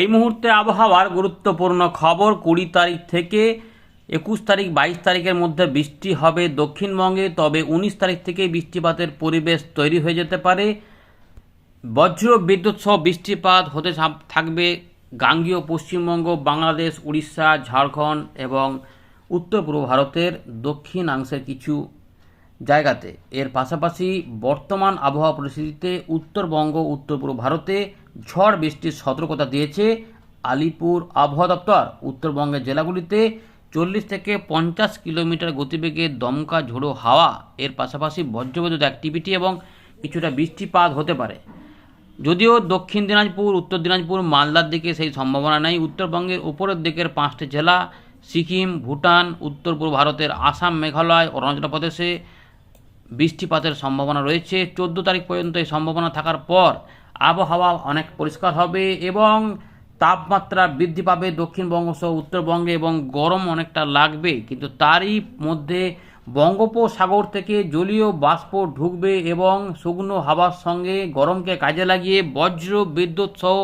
এই মুহূর্তে আবহাওয়ার গুরুত্বপূর্ণ খবর কুড়ি তারিখ থেকে একুশ তারিখ, বাইশ তারিখের মধ্যে বৃষ্টি হবে দক্ষিণবঙ্গে, তবে উনিশ তারিখ থেকে বৃষ্টিপাতের পরিবেশ তৈরি হয়ে যেতে পারে। বজ্র বিদ্যুৎ সহ বৃষ্টিপাত হতে থাকবে গাঙ্গীয় পশ্চিমবঙ্গ, বাংলাদেশ, উড়িষ্যা, ঝাড়খণ্ড এবং উত্তর পূর্ব ভারতের দক্ষিণাংশের কিছু জায়গাতে। এর পাশাপাশি বর্তমান আবহাওয়া পরিস্থিতিতে উত্তরবঙ্গ উত্তর পূর্ব ভারতে ঝড় বৃষ্টির সতর্কতা দিয়েছে আলিপুর আবহাওয়া দপ্তর। উত্তরবঙ্গের জেলাগুলিতে চল্লিশ থেকে পঞ্চাশ কিলোমিটার গতিবেগে দমকা ঝোড়ো হাওয়া, এর পাশাপাশি বজ্রবিদ্যুৎ অ্যাক্টিভিটি এবং কিছুটা বৃষ্টিপাত হতে পারে। যদিও দক্ষিণ দিনাজপুর, উত্তর দিনাজপুর, মালদার দিকে সেই সম্ভাবনা নেই। উত্তরবঙ্গের উপরের দিকের পাঁচটি জেলা, সিকিম, ভুটান উত্তর পূর্ব ভারতের আসাম, মেঘালয়, অরুণাচল প্রদেশে বৃষ্টিপাতের সম্ভাবনা রয়েছে। চোদ্দ তারিখ পর্যন্ত এই সম্ভাবনা থাকার পর আবহাওয়া অনেক পরিষ্কার হবে এবং তাপমাত্রা বৃদ্ধি পাবে দক্ষিণবঙ্গ সহ উত্তরবঙ্গে এবং গরম অনেকটা লাগবে। কিন্তু তারই মধ্যে বঙ্গোপসাগর থেকে জলীয় বাষ্প ঢুকবে এবং শুকনো হাওয়ার সঙ্গে গরমকে কাজে লাগিয়ে বজ্র বিদ্যুৎ সহ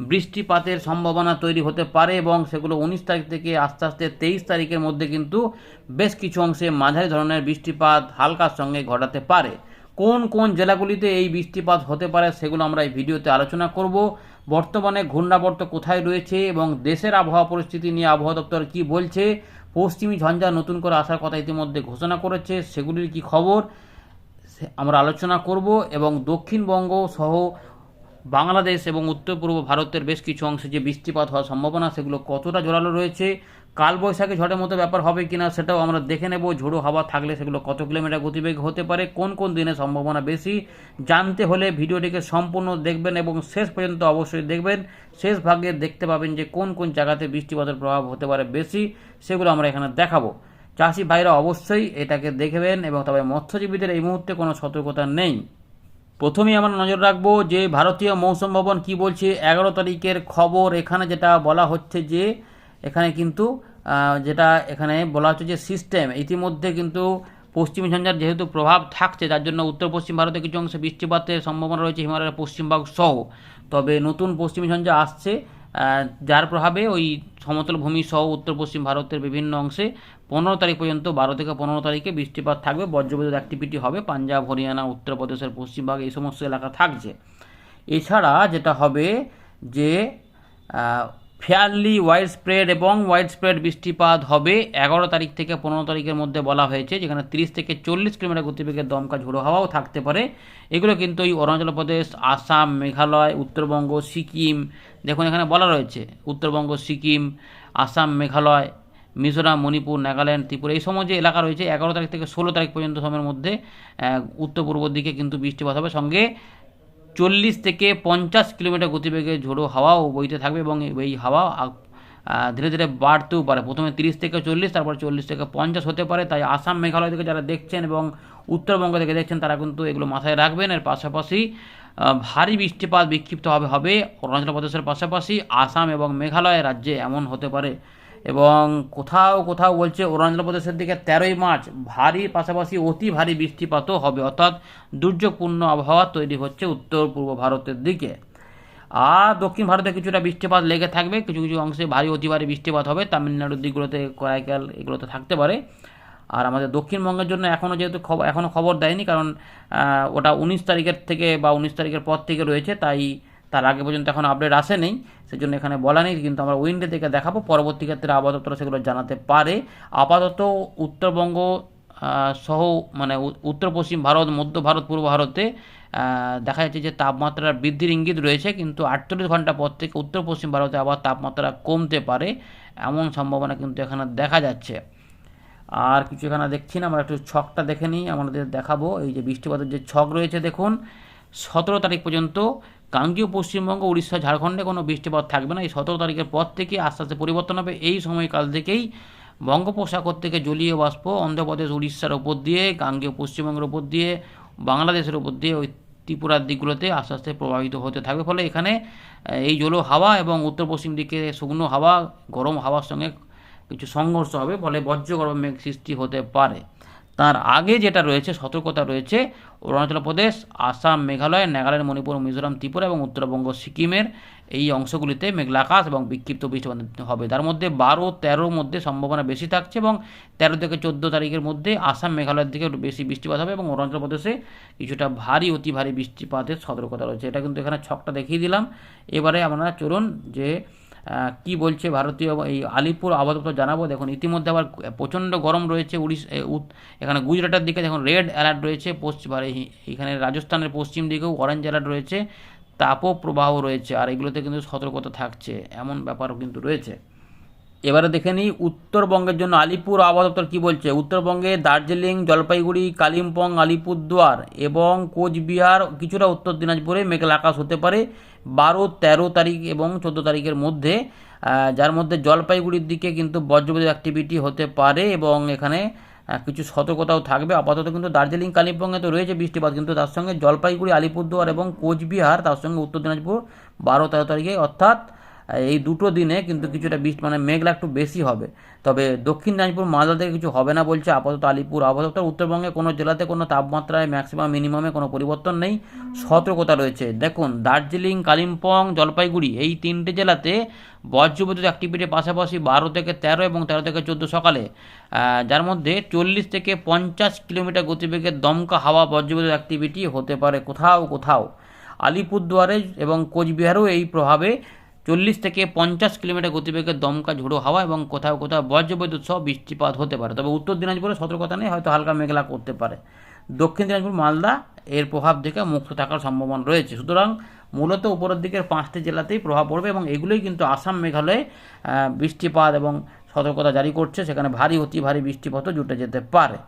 বৃষ্টিপাতের সম্ভাবনা তৈরি হতে পারে এবং সেগুলো উনিশ তারিখ থেকে আস্তে আস্তে তেইশ তারিখের মধ্যে কিন্তু বেশ কিছু অংশে মাঝারি ধরনের বৃষ্টিপাত হালকার সঙ্গে ঘটাতে পারে। কোন কোন জেলাগুলিতে এই বৃষ্টিপাত হতে পারে সেগুলো আমরা এই ভিডিওতে আলোচনা করব। বর্তমানে ঘূর্ণাবর্ত কোথায় রয়েছে এবং দেশের আবহাওয়া পরিস্থিতি নিয়ে আবহাওয়া দপ্তর কি বলছে, পশ্চিমী ঝঞ্ঝা নতুন করে আসার কথা ইতিমধ্যে ঘোষণা করেছে, সেগুলির কি খবর আমরা আলোচনা করব এবং দক্ষিণবঙ্গ সহ বাংলাদেশ এবং উত্তর পূর্ব ভারতের বেশ কিছু অংশে যে বৃষ্টিপাত হওয়ার সম্ভাবনা, সেগুলো কতটা জোরালো রয়েছে, কালবৈশাখী ঝড়ের মতো ব্যাপার হবে কিনা সেটাও আমরা দেখে নেব। ঝোড়ো হাওয়া থাকলে সেগুলো কত কিলোমিটার গতিবেগ হতে পারে, কোন কোন দিনে সম্ভাবনা বেশি, জানতে হলে ভিডিওটিকে সম্পূর্ণ দেখবেন এবং শেষ পর্যন্ত অবশ্যই দেখবেন। শেষ ভাগে দেখতে পাবেন যে কোন কোন জায়গাতে বৃষ্টিপাতের প্রভাব হতে পারে বেশি, সেগুলো আমরা এখানে দেখাবো। চাষি ভাইরা অবশ্যই এটাকে দেখবেন এবং তবে মৎস্যজীবীদের এই মুহূর্তে কোনো সতর্কতা নেই। প্রথমেই আমরা নজর রাখব যে ভারতীয় মৌসুম ভবন কি বলছে, এগারো তারিখের খবর এখানে যেটা বলা হচ্ছে যে, এখানে কিন্তু যেটা এখানে বলা হচ্ছে যে সিস্টেম ইতিমধ্যে কিন্তু পশ্চিম ঝঞ্ঝার যেহেতু প্রভাব থাকছে যার জন্য উত্তর পশ্চিম ভারতের কিছু অংশে বৃষ্টিপাতের সম্ভাবনা রয়েছে, হিমালয়ের পশ্চিমবঙ্গ সহ। তবে নতুন পশ্চিম ঝঞ্ঝা আসছে যার প্রভাবে ওই সমতল ভূমি সহ উত্তর পশ্চিম ভারতের বিভিন্ন অংশে পনেরো তারিখ পর্যন্ত বারো থেকে পনেরো তারিখে বৃষ্টিপাত থাকবে। বজ্রবিদ্যুৎ অ্যাক্টিভিটি হবে। পাঞ্জাব, হরিয়ানা, উত্তরপ্রদেশের পশ্চিমভাগে এই সমস্ত এলাকা থাকছে। এছাড়া যেটা হবে যে ফেয়ারলি ওয়াইড স্প্রেড এবং ওয়াইড স্প্রেড বৃষ্টিপাত হবে এগারো তারিখ থেকে পনেরো তারিখের মধ্যে বলা হয়েছে, যেখানে তিরিশ থেকে চল্লিশ কিলোমিটার গতিবেগের দমকা ঝোড়ো হাওয়াও থাকতে পারে। এগুলো কিন্তু এই অরুণাচল প্রদেশ, আসাম, মেঘালয়, উত্তরবঙ্গ, সিকিম, দেখুন এখানে বলা রয়েছে, উত্তরবঙ্গ, সিকিম, আসাম, মেঘালয়, মিজোরাম, মণিপুর, নাগাল্যান্ড, ত্রিপুরা, এই সময় যে এলাকা রয়েছে, এগারো তারিখ থেকে ষোলো তারিখ পর্যন্ত সময়ের মধ্যে উত্তর পূর্ব দিকে কিন্তু বৃষ্টিপাত হবে। সঙ্গে চল্লিশ থেকে পঞ্চাশ কিলোমিটার গতিবেগে ঝোড়ো হাওয়াও বইতে থাকবে এবং এই হাওয়া ধীরে ধীরে বাড়তেও পারে। প্রথমে তিরিশ থেকে চল্লিশ, তারপর চল্লিশ থেকে পঞ্চাশ হতে পারে। তাই আসাম মেঘালয় থেকে যারা দেখছেন এবং উত্তরবঙ্গ থেকে দেখছেন, তারা কিন্তু এগুলো মাথায় রাখবেন। এর পাশাপাশি ভারী বৃষ্টিপাত বিক্ষিপ্তভাবে হবে। অরুণাচল প্রদেশের পাশাপাশি আসাম এবং মেঘালয় রাজ্যে এমন হতে পারে। এবং কোথাও কোথাও বলছে অরুণাচল প্রদেশের দিকে তেরোই মার্চ ভারী পাশাপাশি অতি ভারী বৃষ্টিপাতও হবে, অর্থাৎ দুর্যোগপূর্ণ আবহাওয়া তৈরি হচ্ছে উত্তর পূর্ব ভারতের দিকে। আর দক্ষিণ ভারতে কিছুটা বৃষ্টিপাত লেগে থাকবে, কিছু কিছু অংশে ভারী, অতি ভারী বৃষ্টিপাত হবে, তামিলনাড়ুর দিকগুলোতে করাইকাল এগুলোতে থাকতে পারে। আর আমাদের দক্ষিণবঙ্গের জন্য এখনও যেহেতু খবর এখনও খবর দেয়নি, কারণ ওটা উনিশ তারিখের থেকে বা উনিশ তারিখের পর থেকে রয়েছে, তাই তার আগে পর্যন্ত এখন আপডেট আসেনি, সেজন্য এখানে বলা নেই, কিন্তু আমরা উইন্ডে থেকে দেখাবো, পরবর্তী ক্ষেত্রে আপাতত সেগুলো জানাতে পারে। আপাতত উত্তরবঙ্গ সহ মানে উত্তর পশ্চিম ভারত, মধ্য ভারত, পূর্ব ভারতে দেখা যাচ্ছে যে তাপমাত্রার বৃদ্ধির ইঙ্গিত রয়েছে, কিন্তু আটচল্লিশ ঘণ্টা পর থেকে উত্তর পশ্চিম ভারতে আবার তাপমাত্রা কমতে পারে, এমন সম্ভাবনা কিন্তু এখানে দেখা যাচ্ছে। আর কিছু এখানে দেখছি না, আমরা একটু ছকটা দেখে নিই, আমাদের দেখাবো, এই যে বৃষ্টিপাতের যে ছক রয়েছে, দেখুন, সতেরো তারিখ পর্যন্ত গাঙ্গীয় পশ্চিমবঙ্গ, উড়িষ্যা, ঝাড়খণ্ডে কোনো বৃষ্টিপাত থাকবে না। এই সতেরো তারিখের পর থেকে আস্তে আস্তে পরিবর্তন হবে। এই সময়কাল থেকেই বঙ্গোপসাগর থেকে জলীয় বাষ্প অন্ধ্রপ্রদেশ, উড়িষ্যার ওপর দিয়ে গাঙ্গীয় পশ্চিমবঙ্গের ওপর দিয়ে, বাংলাদেশের ওপর দিয়ে ওই ত্রিপুরার দিকগুলোতে আস্তে আস্তে প্রবাহিত হতে থাকবে। ফলে এখানে এই জলো হাওয়া এবং উত্তর পশ্চিম দিকে শুকনো হাওয়া, গরম হাওয়ার সঙ্গে কিছু সংঘর্ষ হবে। ফলে বজ্র গরম মেঘ সৃষ্টি হতে পারে। তার আগে যেটা রয়েছে, সতর্কতা রয়েছে, অরুণাচল প্রদেশ, আসাম, মেঘালয়, নাগাল্যান্ড, মণিপুর, মিজোরাম, ত্রিপুরা এবং উত্তরবঙ্গ, সিকিমের এই অংশগুলিতে মেঘলাকাশ এবং বিক্ষিপ্ত বৃষ্টিপাত হবে। তার মধ্যে বারো তেরোর মধ্যে সম্ভাবনা বেশি থাকছে এবং তেরো থেকে চোদ্দ তারিখের মধ্যে আসাম, মেঘালয়ের দিকে একটু বেশি বৃষ্টিপাত হবে এবং অরুণাচল প্রদেশে কিছুটা ভারী, অতি ভারী বৃষ্টিপাতের সতর্কতা রয়েছে। এটা কিন্তু এখানে ছকটা দেখিয়ে দিলাম। এবারে আমরা চলুন যে কি বলছে ভারতীয় এই আলিপুর আবহাওয়া জানাব। দেখুন, ইতিমধ্যে আবার প্রচণ্ড গরম রয়েছে উড়িষ্যা এখানে গুজরাটের দিকে দেখুন, রেড অ্যালার্ট রয়েছে, পশ্চিম এখানে রাজস্থানের পশ্চিম দিকেও অরেঞ্জ অ্যালার্ট রয়েছে, তাপপ্রবাহ রয়েছে, আর এগুলোতে কিন্তু সতর্কতা থাকছে, এমন ব্যাপারও কিন্তু রয়েছে। এবারে দেখে নিই উত্তরবঙ্গের জন্য আলিপুর আবহাওয়া দপ্তর কী বলছে? উত্তরবঙ্গে দার্জিলিং, জলপাইগুড়ি, কালিম্পং, আলিপুরদুয়ার এবং কোচবিহার, কিছুটা উত্তর দিনাজপুরে মেঘলা আকাশ হতে পারে। বারো, তেরো তারিখ এবং চোদ্দ তারিখের মধ্যে যার মধ্যে জলপাইগুড়ির দিকে কিন্তু বজ্রপাত অ্যাক্টিভিটি হতে পারে এবং এখানে কিছু সতর্কতাও থাকবে। আপাতত কিন্তু দার্জিলিং, কালিম্পংয়ে তো রয়েছে বৃষ্টিপাত, কিন্তু তার সঙ্গে জলপাইগুড়ি, আলিপুরদুয়ার এবং কোচবিহার, তার সঙ্গে উত্তর দিনাজপুর বারো, তেরো তারিখে। অর্থাৎ এই দুটো দিনে কিন্তু কিছুটা বৃষ্টি মানে মেঘলা একটু বেশি হবে। তবে দক্ষিণ দিনাজপুর, মালদা থেকে কিছু হবে না বলছে আপাতত আলিপুর আপাতত উত্তরবঙ্গে কোনো জেলাতে কোনো তাপমাত্রায় ম্যাক্সিমাম মিনিমামে কোনো পরিবর্তন নেই। সতর্কতা রয়েছে। দেখুন, দার্জিলিং, কালিম্পং, জলপাইগুড়ি এই তিনটে জেলাতে বজ্রবিদ্যুৎ অ্যাক্টিভিটির পাশাপাশি বারো থেকে তেরো এবং তেরো থেকে চোদ্দ সকালে যার মধ্যে চল্লিশ থেকে পঞ্চাশ কিলোমিটার গতিবেগের দমকা হাওয়া বজ্রবিদ্যুৎ অ্যাক্টিভিটি হতে পারে কোথাও কোথাও। আলিপুরদুয়ারে এবং কোচবিহারেও এই প্রভাবে চল্লিশ থেকে পঞ্চাশ কিলোমিটার গতিবেগের দমকা ঝোড়ো হাওয়া এবং কোথাও কোথাও বজ্রবিদ্যুৎ সহ বৃষ্টিপাত হতে পারে। তবে উত্তর দিনাজপুরে সতর্কতা নেই, হয়তো হালকা মেঘলা করতে পারে। দক্ষিণ দিনাজপুর, মালদা, এর প্রভাব থেকে মুক্ত থাকার সম্ভাবনা রয়েছে। সুতরাং মূলত উপরের দিকের পাঁচটি জেলাতেই প্রভাব পড়বে এবং এগুলোই কিন্তু আসাম, মেঘালয়ে বৃষ্টিপাত এবং সতর্কতা জারি করছে। সেখানে ভারী, অতি ভারী বৃষ্টিপাতও জুটে যেতে পারে।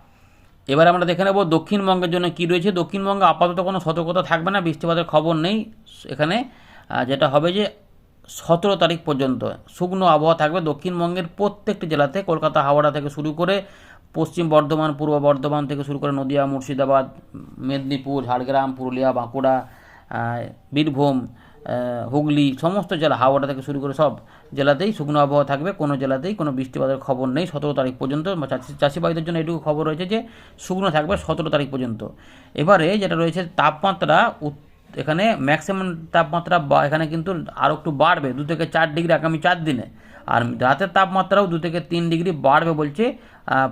এবার আমরা দেখে নেব দক্ষিণবঙ্গের জন্য কী রয়েছে। দক্ষিণবঙ্গে আপাতত কোনো সতর্কতা থাকবে না, বৃষ্টিপাতের খবর নেই। এখানে যেটা হবে যে সতেরো তারিখ পর্যন্ত। শুকনো আবহাওয়া থাকবে দক্ষিণবঙ্গের প্রত্যেকটি জেলাতে, কলকাতা, হাওড়া থেকে শুরু করে পশ্চিম বর্ধমান, পূর্ব বর্ধমান থেকে শুরু করে নদিয়া, মুর্শিদাবাদ, মেদিনীপুর, ঝাড়গ্রাম, পুরুলিয়া, বাঁকুড়া বীরভূম হুগলি, সমস্ত জেলা হাওড়া থেকে শুরু করে সব জেলাতেই শুকনো আবহাওয়া থাকবে। কোনো জেলাতেই কোনো বৃষ্টিপাতের খবর নেই সতেরো তারিখ পর্যন্ত। চাষি, চাষিবাড়িদের জন্য এটুকু খবর রয়েছে যে, শুকনো থাকবে সতেরো তারিখ পর্যন্ত। এবারে যেটা রয়েছে, তাপমাত্রা এখানে ম্যাক্সিমাম তাপমাত্রা বা- এখানে কিন্তু আরও একটু বাড়বে, দু থেকে চার ডিগ্রি আগামী চার দিনে। আর রাতের তাপমাত্রাও দু থেকে তিন ডিগ্রি বাড়বে বলছে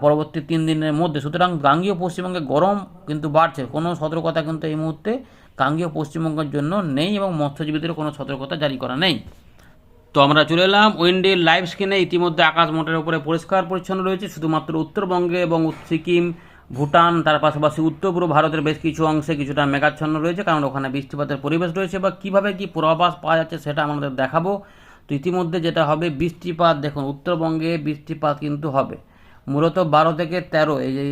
পরবর্তী তিন দিনের মধ্যে। সুতরাং গাঙ্গীয় পশ্চিমবঙ্গে গরম কিন্তু বাড়ছে। কোনো সতর্কতা কিন্তু এই মুহূর্তে গাঙ্গীয় পশ্চিমবঙ্গের জন্য নেই এবং মৎস্যজীবীদের কোনো সতর্কতা জারি করা নেই। তো আমরা চলে এলাম উইন্ডের লাইভ স্ক্রিনে। ইতিমধ্যে আকাশ মোটের উপরে পরিষ্কার পরিচ্ছন্ন রয়েছে। শুধুমাত্র উত্তরবঙ্গে এবং সিকিম ভুটান, তার পাশাপাশি উত্তর পূর্ব ভারতের বেশ কিছু অংশে কিছুটা মেঘাচ্ছন্ন রয়েছে, কারণ ওখানে বৃষ্টিপাতের পরিবেশ রয়েছে। বা কীভাবে কি পূর্বাভাস পাওয়া যাচ্ছে সেটা আমাদের দেখাবো। তো ইতিমধ্যে যেটা হবে, বৃষ্টিপাত, দেখুন, উত্তরবঙ্গে বৃষ্টিপাত কিন্তু হবে। মূলত বারো থেকে তেরো এই যে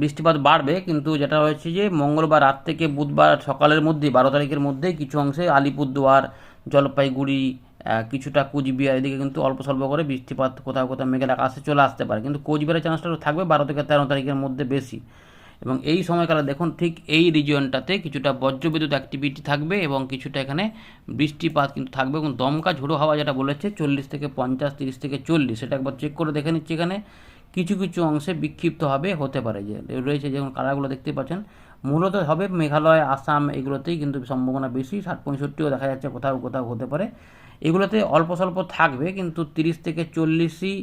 বৃষ্টিপাত বাড়বে, কিন্তু যেটা হয়েছে যে, মঙ্গলবার রাত থেকে বুধবার সকালের মধ্যেই, বারো তারিখের মধ্যেই কিছু অংশে আলিপুরদুয়ার, জলপাইগুড়ি কিছুটা কুচবিহার এদিকে কিন্তু অল্প স্বল্প করে বৃষ্টিপাত কোথাও কোথাও মেঘের আকাশে চলে আসতে পারে। কিন্তু কোচবিহারের চান্সটা থাকবে বারো থেকে তেরো তারিখের মধ্যে বেশি। এবং এই সময়কালে দেখুন ঠিক এই রিজিয়নটাতে কিছুটা বজ্রবিদ্যুৎ অ্যাক্টিভিটি থাকবে এবং কিছুটা এখানে বৃষ্টিপাত কিন্তু থাকবে এবং দমকা ঝোড়ো হাওয়া যেটা বলেছে চল্লিশ থেকে পঞ্চাশ, তিরিশ থেকে চল্লিশ সেটা একবার চেক করে দেখে নিচ্ছি এখানে। কিছু কিছু অংশে বিক্ষিপ্তভাবে হতে পারে যে রয়েছে যেমন কালারগুলো দেখতে পাচ্ছেন। মূলত হবে মেঘালয়, আসাম এগুলোতেই কিন্তু সম্ভাবনা বেশি। ষাট, পঁয়ষট্টিও দেখা যাচ্ছে কোথাও কোথাও হতে পারে। এগুলোতে অল্প স্বল্প থাকবে, কিন্তু তিরিশ থেকে চল্লিশই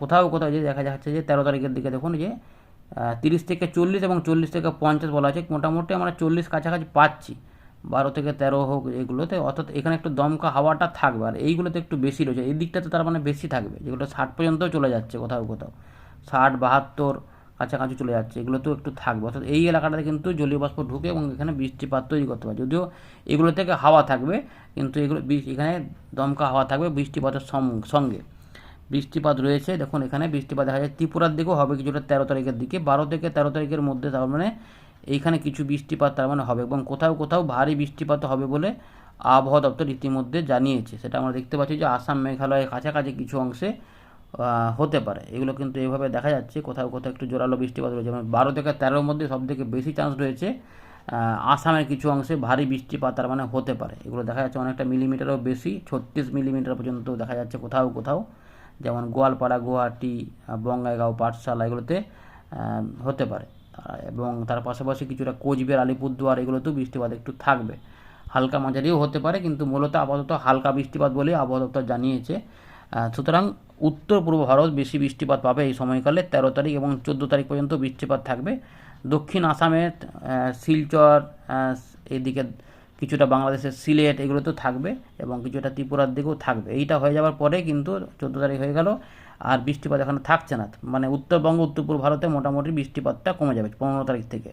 কোথাও কোথাও যে দেখা যাচ্ছে যে তেরো তারিখের দিকে দেখুন যে তিরিশ থেকে চল্লিশ এবং চল্লিশ থেকে পঞ্চাশ বলা আছে, মোটামুটি আমরা চল্লিশ কাছাকাছি পাচ্ছি। বারো থেকে তেরো হোক এগুলোতে, অর্থাৎ এখানে একটু দমকা হাওয়াটা থাকবে, আর এইগুলোতে একটু বেশি রয়েছে। এই দিকটাতে তার মানে বেশি থাকবে, যেগুলো ষাট পর্যন্ত চলে যাচ্ছে কোথাও কোথাও। ষাট, বাহাত্তর কাছাকাছি চলে যাচ্ছে এগুলো তো একটু থাকবে। অর্থাৎ এই এলাকাটাতে কিন্তু জলীয় বাষ্প ঢুকে এবং এখানে বৃষ্টিপাত তৈরি করতে পারে। যদিও এগুলো থেকে হাওয়া থাকবে, কিন্তু এগুলো এখানে দমকা হাওয়া থাকবে বৃষ্টিপাতের সঙ্গে। বৃষ্টিপাত রয়েছে, দেখুন এখানে বৃষ্টিপাত দেখা যায় ত্রিপুরার দিকেও হবে কিছুটা তেরো তারিখের দিকে। বারো থেকে তেরো তারিখের মধ্যে তার মানে এইখানে কিছু বৃষ্টিপাত তার মানে হবে এবং কোথাও কোথাও ভারী বৃষ্টিপাত হবে বলে আবহাওয়া দপ্তর ইতিমধ্যে জানিয়েছে। সেটা আমরা দেখতে পাচ্ছি যে আসাম, মেঘালয়ের কাছাকাছি কিছু অংশে হতে পারে। এগুলো কিন্তু এইভাবে দেখা যাচ্ছে, কোথাও কোথাও একটু জোরালো বৃষ্টিপাত রয়েছে যেমন বারো থেকে তেরোর মধ্যে সব থেকে বেশি চান্স রয়েছে আসামের কিছু অংশে ভারী বৃষ্টিপাত তার মানে হতে পারে। এগুলো দেখা যাচ্ছে অনেকটা মিলিমিটারও বেশি, ছত্রিশ মিলিমিটার পর্যন্ত দেখা যাচ্ছে কোথাও কোথাও। যেমন গোয়ালপাড়া, গুয়াহাটি বঙ্গাইগাঁও, পাঠশালা এগুলোতে হতে পারে। এবং তার পাশাপাশি কিছুটা কোচবিহার, আলিপুরদুয়ার এগুলোতেও বৃষ্টিপাত একটু থাকবে। হালকা মাঝারিও হতে পারে, কিন্তু মূলত আপাতত হালকা বৃষ্টিপাত বলেই আবহাওয়া দপ্তর জানিয়েছে সুতরাং উত্তর পূর্ব ভারত বেশি বৃষ্টিপাত পাবে এই সময়কালে, তেরো তারিখ এবং চোদ্দ তারিখ পর্যন্ত বৃষ্টিপাত থাকবে। দক্ষিণ আসামের শিলচর এদিকে কিছুটা বাংলাদেশের সিলেট এগুলোতেও থাকবে এবং কিছুটা ত্রিপুরার দিকেও থাকবে। এইটা হয়ে যাওয়ার পরে কিন্তু চোদ্দ তারিখ হয়ে গেল আর বৃষ্টিপাত এখানে থাকছে না। মানে উত্তরবঙ্গ, উত্তর পূর্ব ভারতে মোটামুটি বৃষ্টিপাতটা কমে যাবে পনেরো তারিখ থেকে।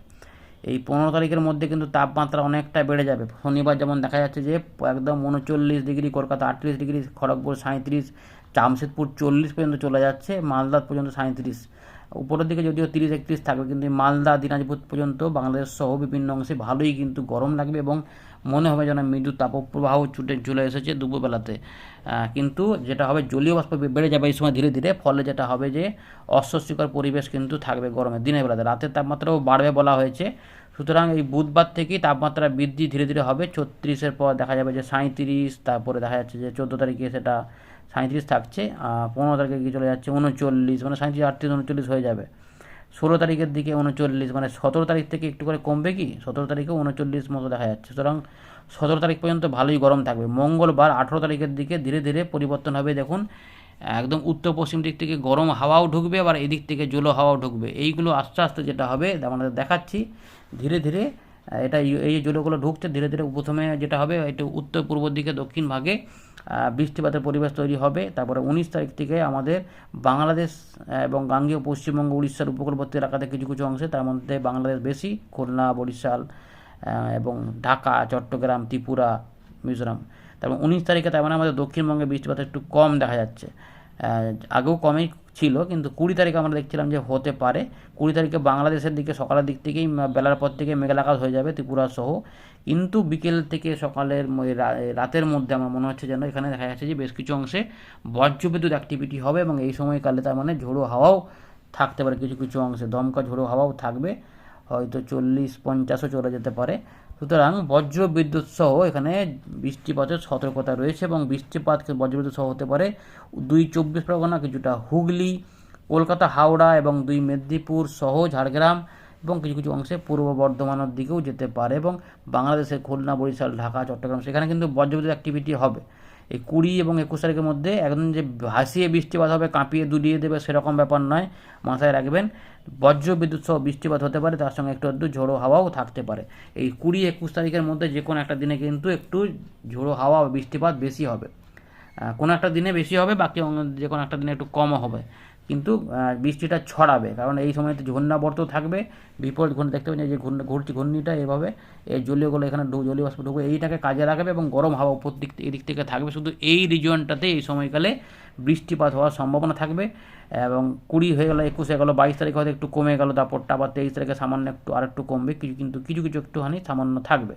এই পনেরো তারিখের মধ্যে কিন্তু তাপমাত্রা অনেকটা বেড়ে যাবে। শনিবার যেমন দেখা যাচ্ছে যে, একদম উনচল্লিশ ডিগ্রি, কলকাতা আটত্রিশ ডিগ্রি, খড়গপুর সাঁত্রিশ জামশেদপুর চল্লিশ পর্যন্ত চলে যাচ্ছে, মালদা পর্যন্ত সাঁত্রিশ উপরের দিকে যদিও তিরিশ, একত্রিশ থাকবে, কিন্তু মালদা, দিনাজপুর পর্যন্ত বাংলাদেশ সহ বিভিন্ন অংশে ভালোই কিন্তু গরম লাগবে এবং মনে হবে যেন মৃদু তাপপ্রবাহ ছুটে চলে এসেছে দুপুরবেলাতে। কিন্তু যেটা হবে জলীয় বাষ্প বেড়ে যাবে এই সময় ধীরে ধীরে, ফলে যেটা হবে যে অস্বস্তিকর পরিবেশ কিন্তু থাকবে গরমে দিনের বেলাতে। রাতের তাপমাত্রাও বাড়বে বলা হয়েছে। সুতরাং এই বুধবার থেকেই তাপমাত্রা বৃদ্ধি ধীরে ধীরে হবে। ছত্রিশের পর দেখা যাবে যে সাঁত্রিশ তারপরে দেখা যাচ্ছে যে চোদ্দ তারিখে সেটা সাঁত্রিশ থাকছে পনেরো তারিখে গিয়ে চলে যাচ্ছে? উনচল্লিশ মানে সাঁত্রিশ আটত্রিশ, উনচল্লিশ হয়ে যাবে। ষোলো তারিখের দিকে উনচল্লিশ মানে সতেরো তারিখ থেকে একটু করে কমবে কি? সতেরো তারিখে উনচল্লিশ মতো দেখা যাচ্ছে। সুতরাং সতেরো তারিখ পর্যন্ত ভালোই গরম থাকবে। মঙ্গলবার আঠেরো তারিখের দিকে ধীরে ধীরে পরিবর্তন হবে, দেখুন। একদম উত্তর পশ্চিম দিক থেকে গরম হাওয়াও ঢুকবে, আবার এদিক থেকে জলো হাওয়াও ঢুকবে। এইগুলো আস্তে আস্তে যেটা হবে আমাদের দেখাচ্ছি। ধীরে ধীরে এটা এই- যে জলগুলো ঢুকছে, ধীরে ধীরে প্রথমে যেটা হবে, একটু উত্তর পূর্ব দিকে, দক্ষিণ ভাগে বৃষ্টিপাতের পরিবেশ তৈরি হবে। তারপরে উনিশ তারিখ থেকে আমাদের বাংলাদেশ এবং গাঙ্গেয় পশ্চিমবঙ্গ, উড়িষ্যার উপকূলবর্তী এলাকাতে কিছু কিছু অংশে, তার মধ্যে বাংলাদেশ বেশি, খুলনা, বরিশাল এবং ঢাকা, চট্টগ্রাম, ত্রিপুরা, মিজোরাম। তারপর উনিশ তারিখে তার মানে আমাদের দক্ষিণবঙ্গে বৃষ্টিপাত একটু কম দেখা যাচ্ছে। আগেও কমই ছিল, কিন্তু কুড়ি তারিখে আমরা দেখছিলাম যে হতে পারে। কুড়ি তারিখে বাংলাদেশের দিকে, সকালের দিক থেকেই বেলার পর থেকে মেঘালাকাশ হয়ে যাবে ত্রিপুরা সহ। কিন্তু বিকেল থেকে সকালের রাতের মধ্যে আমার মনে হচ্ছে যেন এখানে দেখা যাচ্ছে যে বেশ কিছু অংশে বজ্রবিদ্যুৎ অ্যাক্টিভিটি হবে এবং এই সময়কালে তার মানে ঝোড়ো হাওয়াও থাকতে পারে, কিছু কিছু অংশে। দমকা ঝোড়ো হাওয়াও থাকবে। হয়তো চল্লিশ পঞ্চাশও চলে যেতে পারে। সুতরাং বজ্র বিদ্যুৎ সহ এখানে বৃষ্টিপাতের সতর্কতা রয়েছে এবং বৃষ্টিপাত বজ্রবিদ্যুৎ সহ হতে পারে দুই চব্বিশ পরগনা, কিছুটা হুগলি, কলকাতা, হাওড়া এবং দুই মেদিনীপুর সহ ঝাড়গ্রাম এবং কিছু কিছু অংশে পূর্ব বর্ধমানের দিকেও যেতে পারে এবং বাংলাদেশের খুলনা, বরিশাল, ঢাকা, চট্টগ্রাম, সেখানে কিন্তু বজ্রবিদ্যুৎ অ্যাক্টিভিটি হবে। এই কুড়ি এবং একুশ তারিখের মধ্যে একদম যে ভাসিয়ে বৃষ্টিপাত হবে, কাঁপিয়ে দুলিয়ে দেবে সেরকম ব্যাপার নয়। মাথায় রাখবেন, বজ্র বিদ্যুৎ সহ বৃষ্টিপাত হতে পারে, তার সঙ্গে একটু একটু ঝোড়ো হাওয়াও থাকতে পারে। এই কুড়ি, একুশ তারিখের মধ্যে যে কোনো একটা দিনে কিন্তু একটু ঝোড়ো হাওয়া বৃষ্টিপাত বেশি হবে। কোনো একটা দিনে বেশি হবে, বাকি যে কোনো একটা দিনে একটু কমও হবে। কিন্তু বৃষ্টিটা ছড়াবে। কারণ এই সময়তে ঘূর্ণাবর্ত থাকবে, বিপরীত ঘূর্ণি দেখতে এই যে ঘূর্ণি ঘুরছি ঘূর্ণিটা এভাবে, এই জলীয়গুলো এখানে জলীয় বাষ্প ঢুকবে এইটাকে কাজে লাগাবে এবং গরম হাওয়া উপর দিক এদিক থেকে থাকবে। শুধু এই রিজিয়নটাতে এই সময়কালে বৃষ্টিপাত হওয়ার সম্ভাবনা থাকবে এবং কুড়ি হয়ে গেলো, একুশ হয়ে গেলো, বাইশ তারিখ হয়তো একটু কমে গেলো, দাপটটা আবার তেইশ তারিখে সামান্য একটু আর একটু কমবে, কিছু কিন্তু কিছু কিছু একটুখানি সামান্য থাকবে।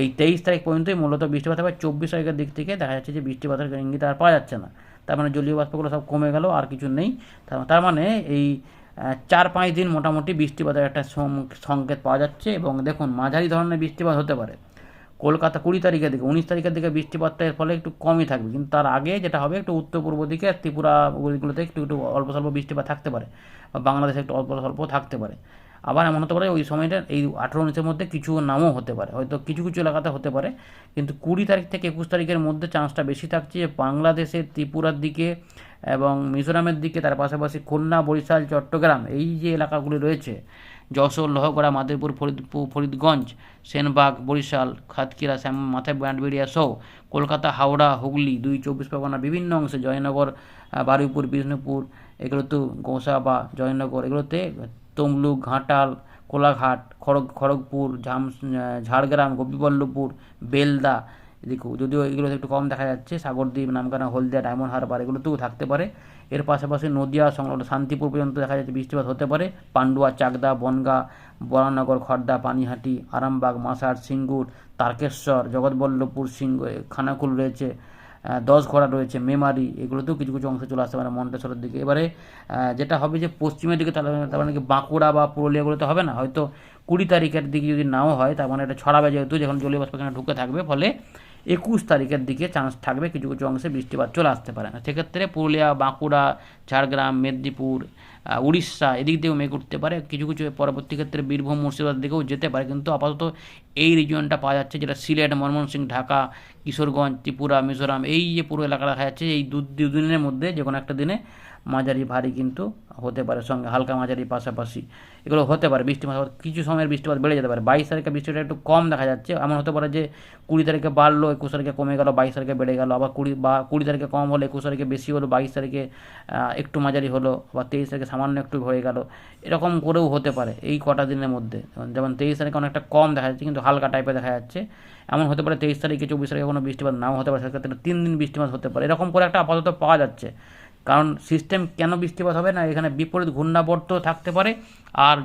এই তেইশ তারিখ পর্যন্তই মূলত বৃষ্টিপাত হবে। চব্বিশ তারিখের দিক থেকে দেখা যাচ্ছে যে বৃষ্টিপাতের ইঙ্গিত আর পাওয়া যাচ্ছে না। তার মানে জলীয় বাষ্পগুলো সব কমে গেল, আর কিছু নেই। তার- তার মানে এই চার পাঁচ দিন মোটামুটি বৃষ্টিপাতের একটা সংকেত পাওয়া যাচ্ছে এবং দেখুন মাঝারি ধরনের বৃষ্টিপাত হতে পারে। কলকাতা কুড়ি তারিখের দিকে, উনিশ তারিখের দিকে বৃষ্টিপাতটা এর ফলে একটু কমই থাকবে। কিন্তু তার আগে যেটা হবে একটু উত্তর পূর্ব দিকে, ত্রিপুরা ওইগুলোতে একটু একটু অল্প স্বল্প বৃষ্টিপাত থাকতে পারে। বা বাংলাদেশে একটু অল্প স্বল্প থাকতে পারে। আবার এমন হতে পারে ওই সময়টা এই আঠেরো উনিশের মধ্যে কিছু নামও হতে পারে। হয়তো কিছু কিছু এলাকাতে হতে পারে। কিন্তু কুড়ি তারিখ থেকে একুশ তারিখের মধ্যে চান্সটা বেশি থাকছে যে বাংলাদেশের ত্রিপুরার দিকে এবং মিজোরামের দিকে, তার পাশাপাশি খুলনা, বরিশাল, চট্টগ্রাম এই যে এলাকাগুলি রয়েছে, যশোর, লোহগড়া, মাদারীপুর, ফরিদপুর, ফরিদগঞ্জ, সেনবাগ, বরিশাল খাতকিরা শ্যাম, মাথায় ব্যান্ডবেড়িয়া সহ কলকাতা, হাওড়া, হুগলি, দুই চব্বিশ পরগনা বিভিন্ন অংশে জয়নগর বারুইপুর, বিষ্ণুপুর এগুলো তো গোসা বা জয়নগর, এগুলোতে তমলুক, ঘাটাল, কোলাঘাট, খড়গ, খড়গপুর ঝাম ঝাড়গ্রাম, গোপীবল্লভপুর, বেলদা, এদিকে যদিও এগুলোতে একটু কম দেখা যাচ্ছে, সাগরদ্বীপ, নামকানা, হলদিয়া, ডায়মন্ড হারবার, এগুলোতেও থাকতে পারে। এর পাশাপাশি নদিয়া, সংলগ্ন শান্তিপুর পর্যন্ত দেখা যাচ্ছে বৃষ্টিপাত হতে পারে। পান্ডুয়া, চাকদা, বনগা, বরানগর খর্দা পানিহাটি, আরামবাগ, মাসার, সিঙ্গুর, তারকেশ্বর, জগৎবল্লভপুর সিংহ খানাকুল রয়েছে। আহ, দশঘড়া রয়েছে মেমারি এগুলোতেও কিছু কিছু অংশ চলে আসতে পারে মন্টেশ্বরের দিকে। এবারে যেটা হবে যে পশ্চিমের দিকে তাহলে তার মানে কি বাঁকুড়া বা পুরুলিয়াগুলোতে হবে না? হয়তো কুড়ি তারিখের দিকে যদি নাও হয়, তার মানে এটা ছড়াবে যেহেতু, যখন জলীয় বাষ্প এখানে ঢুকে থাকবে, ফলে একুশ তারিখের দিকে চান্স থাকবে কিছু কিছু অংশে বৃষ্টিপাত চলে আসতে পারে না। সেক্ষেত্রে পুরুলিয়া, বাঁকুড়া, ঝাড়গ্রাম, মেদিনীপুর উড়িষ্যা এদিক দিয়েও মেঘ উঠতে পারে। কিছু কিছু পরবর্তী ক্ষেত্রে বীরভূম মুর্শিদাবাদ দিকেও যেতে পারে। কিন্তু আপাতত এই রিজিয়নটা পাওয়া যাচ্ছে যেটা সিলেট, ময়মনসিংহ, ঢাকা, কিশোরগঞ্জ, ত্রিপুরা, মিজোরাম, এই যে পুরো এলাকা দেখা যাচ্ছে, এই দু, দুদিনের মধ্যে যে কোনো একটা দিনে মাঝারি ভারী কিন্তু হতে পারে, সঙ্গে হালকা মাঝারি পাশাপাশি। এগুলো হতে পারে বৃষ্টিপাত কিছু সময়ের বৃষ্টিপাত বেড়ে যেতে পারে। বাইশ তারিখে বৃষ্টিটা একটু কম দেখা যাচ্ছে, এমন হতে পারে যে কুড়ি তারিখে বাড়লো, একুশ তারিখে কমে গেল, বাইশ তারিখে বেড়ে গেল, আবার কুড়ি বা কুড়ি তারিখে কম হলো, একুশ তারিখে বেশি হলো, বাইশ তারিখে একটু মাঝারি হলো বা তেইশ তারিখে সামান্য একটু হয়ে গেল, এরকম করেও হতে পারে এই কটা দিনের মধ্যে। যেমন তেইশ তারিখে অনেকটা কম দেখা যাচ্ছে, কিন্তু হালকা টাইপের দেখা যাচ্ছে। এমন হতে পারে তেইশ তারিখে, চব্বিশ তারিখে কোনো বৃষ্টিপাত নাও হতে পারে, সেক্ষেত্রে তিন দিন বৃষ্টিপাত হতে পারে। এরকম করে একটা আপাতত পাওয়া যাচ্ছে। কারণ সিস্টেম কেন বৃষ্টিপাত হবে না? এখানে বিপরীত ঘূর্ণাবর্ত থাকতে পারে আর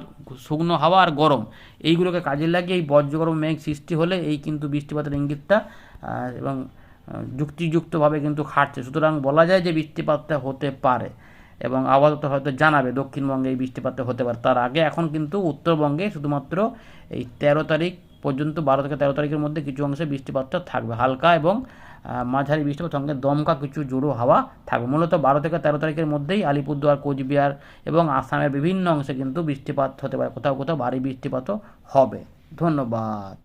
শুকনো হাওয়া আর গরম। এইগুলোকে কাজে লাগিয়ে এই বজ্রগরম মেঘ সৃষ্টি হলে এই কিন্তু বৃষ্টিপাতের ইঙ্গিতটা এবং যুক্তিযুক্তভাবে কিন্তু খাটছে। সুতরাং বলা যায় যে বৃষ্টিপাতটা হতে পারে এবং আপাতত হয়তো জানাবে দক্ষিণবঙ্গে এই বৃষ্টিপাতটা হতে পারে। তার আগে এখন কিন্তু উত্তরবঙ্গে শুধুমাত্র এই তেরো তারিখ পর্যন্ত বারো থেকে তেরো তারিখের মধ্যে কিছু অংশে বৃষ্টিপাতটা থাকবে। হালকা এবং মাঝারি বৃষ্টিপাত সঙ্গে দমকা কিছু জোরো হাওয়া থাকবে। মূলত বারো থেকে তেরো তারিখের মধ্যেই আলিপুরদুয়ার, কোচবিহার এবং আসামের বিভিন্ন অংশে কিন্তু বৃষ্টিপাত হতে পারে। কোথাও কোথাও ভারী বৃষ্টিপাতও হবে। ধন্যবাদ।